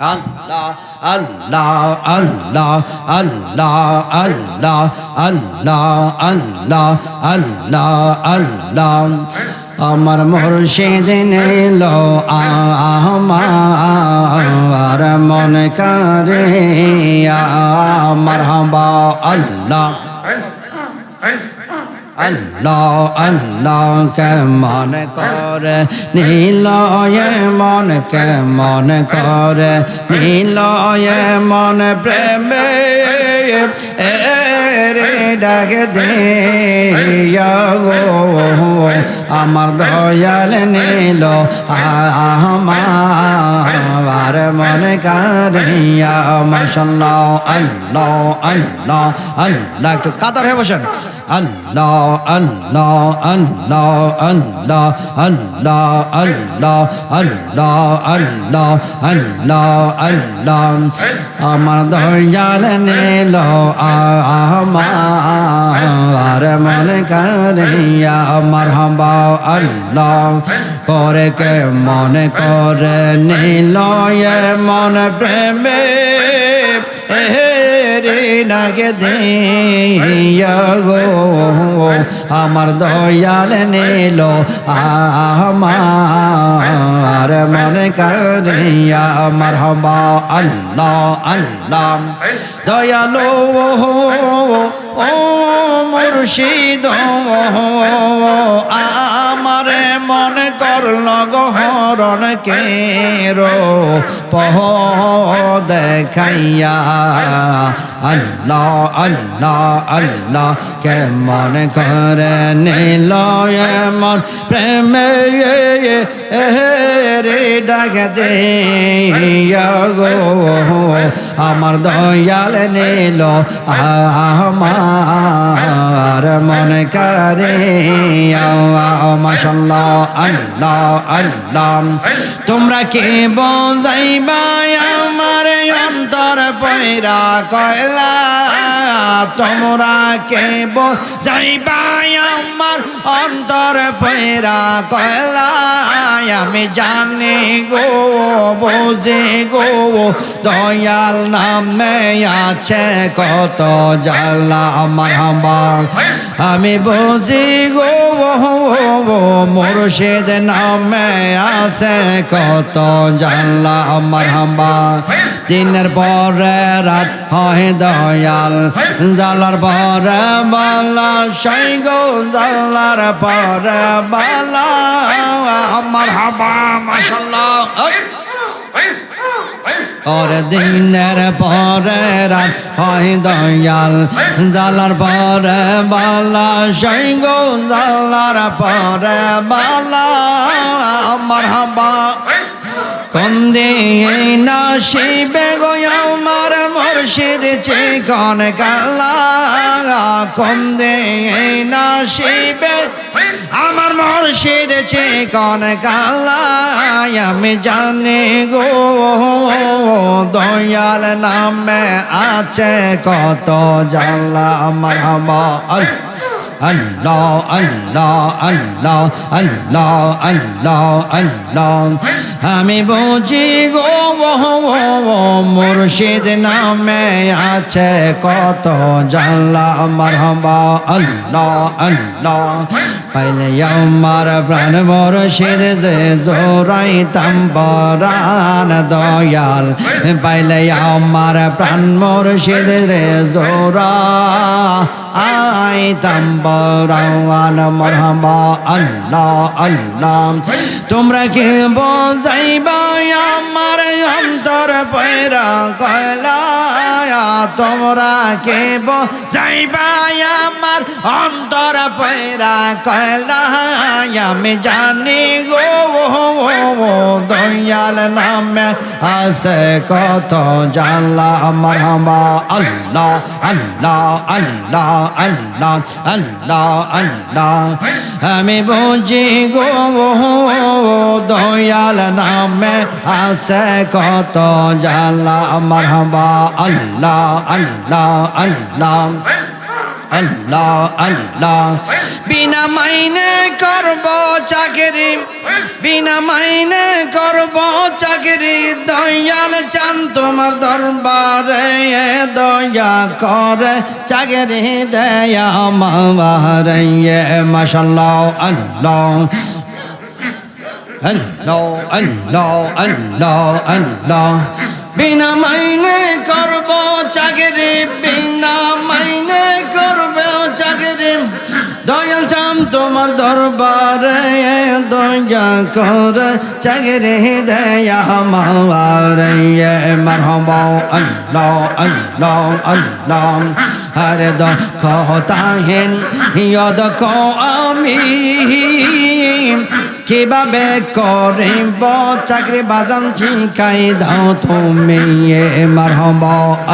আল্লাহ আল্লাহ আল্লাহ আল্লাহ আল্লাহ আল্লাহ আল্লাহ আল্লাহ আল্লাহ। আমার মুর্শিদ নিল আমার মন করে আমার হবা আল্লাহ। আল্লাহ আল্লাহ কেমন করে, নীলয় মন কেমন করে, নীলয় মন প্রেমে রে ডাক আমার দয়াল নীল, আমার মন কারিয়া মাসাল্লাহ আল্লাহ আল্লাহ আল্লাহ। একটু কাতার হয়ে বসেন। আল্লাহ আল্লাহ আল্লাহ আল্লাহ আল্লাহ আল্লাহ আল্লাহ আল্লাহ আল্লাহ আল্লাহ। আমার দয়াল নীল আমার মন করিয়া, আমার হবা আল্লাহ। করে কে মনে করে নীল মন প্রেমে রে নাগে দিয়া গো। আমার দয়াল নিল আমার মনে করিয়া আমার হবা আল্লাহ আল্লাহ। দয়ালো ও মুর্শিদ। করল গহরণ কেরো পহ দেখাইয়া, আল্লাহ আল্লাহ আল্লাহ কেমন করে নিল এমন প্রেমে রে ডাক গো। আমার দয়াল নিল আমার। মন করে? মাসাল্লাহ আল্লাহ আল্লাহ। তোমরা কে বোঝাইবা, আমার অন্তর পয়রা কয়লা তোমরা কে বোঝাইবা, আমার অন্তর পয়রা কয়লা আমি জানি গো, বোঝে গো, দয়াল নামে আছে কত জালা আমার আমি বুঝি গো মুর্শিদ নামে আছে কত জানলা আমার হাম্বা দিনের পরে রাত হয় দয়াল, জালার পরে বালা, সেই গো, জালার পরে বালা। আমার হাবা মাসাল্লাহ ওর দিনের পরে রাত হয় দয়াল। জালার পরে বালা, সেই গো জালার পরে বালা। আমার হাবা কন্দে না শিবে গো আমার মুর্শিদ চিকন কালা? কন্দে না শিবে আমার মর্ষিদ চে কন কালায় আমি জানি গো দয়াল নামে আছে কত জানলা আমার Allah, Allah, Allah, Allah, Allah, Allah, Allah. আমি বুঝি গো মুর্শিদ নামে আছে কত জানলা। আমার হবা আল্লাহ আল্লাহ। পাইলে আমার প্রাণ মুর্শিদ যে জোরাই তাম্বরান দয়াল। পাইলে আমার প্রাণ মুর্শিদ রে জোরা আই তাম্বরান মরহবা আল্লাহ আল্লাহ। তোমরা কে বোঝাইবা, আমার অন্তর পয়রা কয়লা তোমরা কে বোঝাইবা, আমার অন্তর পয়রা কয়লা আমি জানি গো দয়াল নামে আছে কত জানলা, আমার আল্লাহ আল্লাহ আল্লাহ আল্লাহ আল্লাহ আল্লাহ। আমি বুঝি গো দয়াল নামে আসে কত জালা মারহাবা আল্লাহ আল্লাহ আল্লাহ। আল্লাহ আল্লাহ। বিনা মাইনে করব চাকরি, বিনা মাইনে করব চাকরি। দয়াল চান তোমার দরবারে দয়া করে চাকরি দেয়া মারে মাশাল্লাহ আল্লাহ। আল্লাহ আল্লাহ আল্লাহ আল্লাহ। বিনা মাইনে করব চাকরি, বিনা মাইনে চাকরি দয়াল চাম তোমার দরবারে, দয়া কর চাকরি দেয়া মাওয়ারে মারহাবা আল্লাহ আল্লাহ আল্লাহ। হরে দখতাহেন ইয়দ আমি, কীভাবে করিব চাকরি বাজান শিখাই দাও তুমি মারহব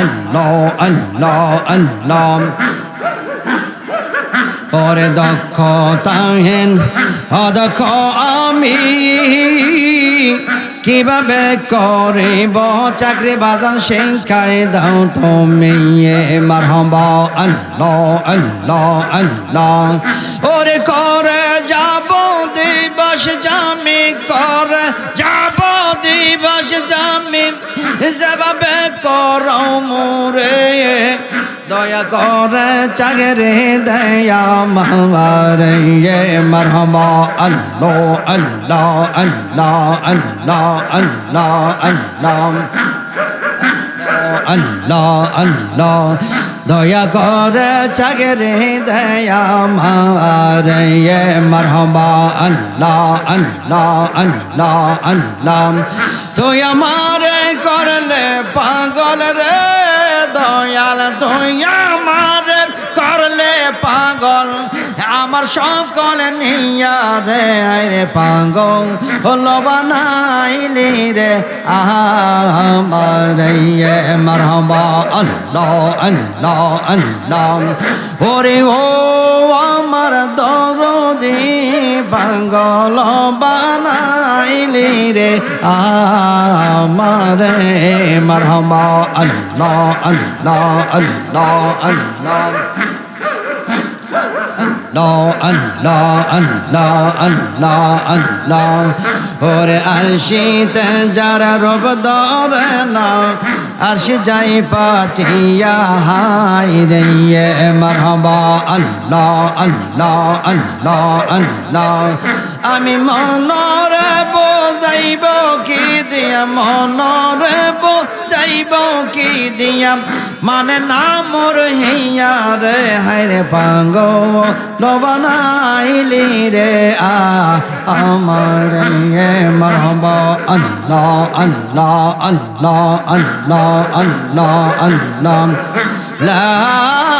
আল্লাহ আল্লাহ আল্লাহ। পরে দক্ষতাহীন অদক্ষ আমি। কীভাবে করিব? চাকরি বাজান শিখাই দাও তুমি। মারহব, আল্লাহ আল্লাহ আল্লাহ। ওরে করে যাব দিবস জামি, করে যাব দিবস জামি। যেভাবে কর মোরে দয়া করে চাগরে দয়া মারে মরহমা, আল্লাহ আল্লাহ আল্লাহ আল্লাহ আল্লাহ আল্লাহ আল্লাহ আল্লাহ। দয়া করে চাগরে দয়া মারে মরহমা, আল্লাহ আল্লাহ আল্লাহ আল্লাহ। তুই আমারে করলে পাগল রে। দয়াল তুই আমারে করলে পাগল। আমার সকল নিয়া রে রে পাগল। হলো বানাইলি রে আমার মারহাবা। আল্লাহ আল্লাহ আল্লাহ। ওরে ও আমার দরদি পাগল আইলি রে আমারে মারহামা আল্লাহ আল্লাহ আল্লাহ আল্লাহ Allah, Allah, Allah, Allah, Allah. ওরে আরশিতে যারা রব দরে না আরশ যাই পাঠিয়া হাই রে মারহাবা আল্লাহ আল্লাহ আল্লাহ আল্লাহ আমি মনরে বোঝাইব কি দিয়া, মনরে বোঝাইব কি দিয়া। মানে নামর হিয়া রে হায়রে পাঙ্গ লবনাইলি রে, আ, আমার মরহব আল্লাহ আল্লাহ আল্লাহ আল্লাহ আল্লাহ আল্লাহ। লা